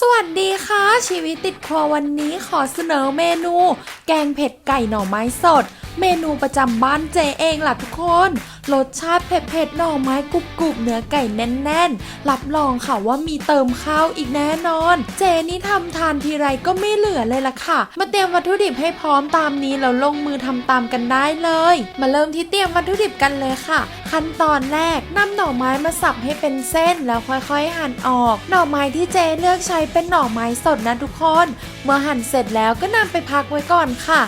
สวัสดีค่ะ ชีวิตติดครัววันนี้ขอเสนอเมนู แกงเผ็ดไก่หน่อไม้สดเมนูประจำบ้านเจเองล่ะทุกคน รสชาติเผ็ดๆหน่อไม้กรุบๆเนื้อไก่แน่นๆ รับรองค่ะว่ามีเติมข้าวอีกแน่นอน เจนี่ทำทานทีไรก็ไม่เหลือเลยล่ะค่ะ มาเตรียมวัตถุดิบให้พร้อมตามนี้แล้วลงมือทำตามกันได้เลย มาเริ่มที่เตรียมวัตถุดิบกันเลยค่ะ ขั้นตอนแรกนำหน่อไม้มาสับให้เป็นเส้นแล้วค่อยๆ หั่นออก หน่อไม้ที่เจเลือกใช้เป็นหน่อไม้สดนะทุกคน เมื่อหั่นเสร็จแล้วก็นำไปพักไว้ก่อนค่ะ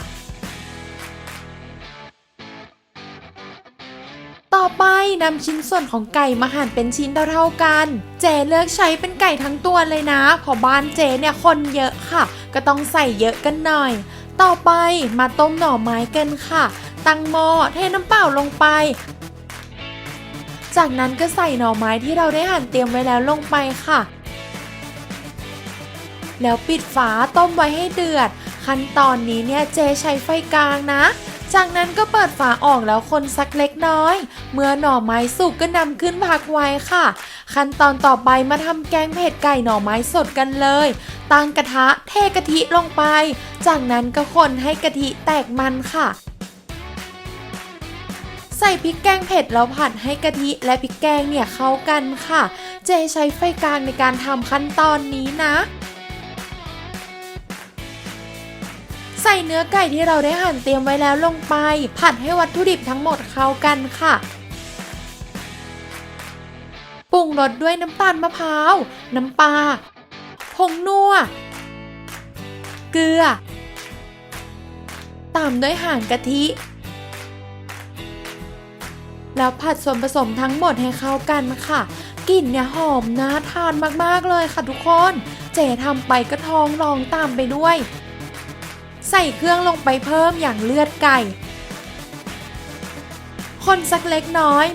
อไปนำชิ้นส่วนของไก่มาหั่นเป็นชิ้นเท่าๆกัน เจเลือกใช้เป็นไก่ทั้งตัวเลยนะเพราะบ้านเจเนี่ยคนเยอะค่ะ ก็ต้องใส่เยอะกันหน่อย ต่อไปมาต้มหน่อไม้กันค่ะ ตั้งหม้อเทน้ำเปล่าลงไป จากนั้นก็ใส่หน่อไม้ที่เราได้หั่นเตรียมไว้แล้วลงไปค่ะ แล้วปิดฝาต้มไว้ให้เดือด ขั้นตอนนี้เนี่ยเจใช้ไฟกลางนะ จากนั้นก็เปิดฝาออกแล้วคนสักเล็กน้อย เมื่อหน่อไม้สุกก็นำขึ้นพักไว้ค่ะ ขั้นตอนต่อไปมาทำแกงเผ็ดไก่หน่อไม้สดกันเลย ตั้งกระทะเทกะทิลงไป จากนั้นก็คนให้กะทิแตกมันค่ะใส่พริกแกงเผ็ดแล้วผัดให้กะทิและพริกแกงเนี่ยเข้ากันค่ะ เจใช้ไฟกลางในการทำขั้นตอนนี้นะ ส่เนื้อไก่ที่เราได้หั่นเตรียมไว้แล้วลงไป ผัดให้วัตถุดิบทั้งหมดเข้ากันค่ะปรุงรสด้วยน้ำตาลมะพร้าว น้ำปลา ผงนัว เกลือ ตามด้วยห่างกะทิ แล้วผัดส่วนผสมทั้งหมดให้เข้ากันค่ะ กลิ่นเนี่ยหอมน่าทานมากๆเลยค่ะทุกคน เจทำไปก็ท้องร้องตามไปด้วย ใส่เครื่องลงไปเพิ่มอย่างเลือดไก่ คนสักเล็กน้อย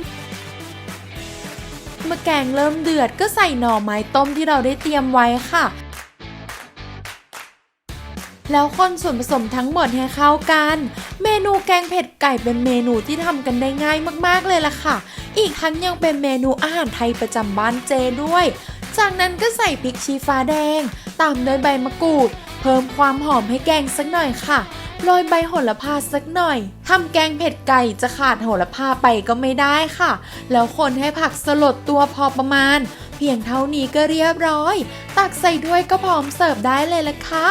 เมื่อแกงเริ่มเดือดก็ใส่หน่อไม้ต้มที่เราได้เตรียมไว้ค่ะ แล้วคนส่วนผสมทั้งหมดให้เข้ากัน เมนูแกงเผ็ดไก่เป็นเมนูที่ทำกันได้ง่ายมากๆเลยล่ะค่ะ อีกทั้งยังเป็นเมนูอาหารไทยประจำบ้านเจด้วย จากนั้นก็ใส่พริกชี้ฟ้าแดง ตามด้วยใบมะกรูด เพิ่มความหอมให้แกงสักหน่อยค่ะ โรยใบโหระพาสักหน่อย ทำแกงเผ็ดไก่จะขาดโหระพาไปก็ไม่ได้ค่ะ แล้วคนให้ผักสลดตัวพอประมาณ เพียงเท่านี้ก็เรียบร้อย ตักใส่ถ้วยก็พร้อมเสิร์ฟได้เลยละค่ะ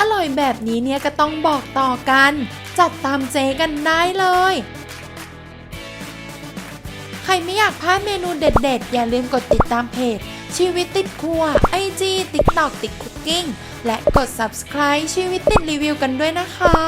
อร่อยแบบนี้เนี่ยก็ต้องบอกต่อกัน จัดตามเจกันได้เลยใครไม่อยากพลาดเมนูเด็ดๆ อย่าลืมกดติดตามเพจ ชีวิตติดครัว IG TikTok ติดคุกกิ้ง และกด subscribe ชีวิตติดรีวิวกันด้วยนะคะ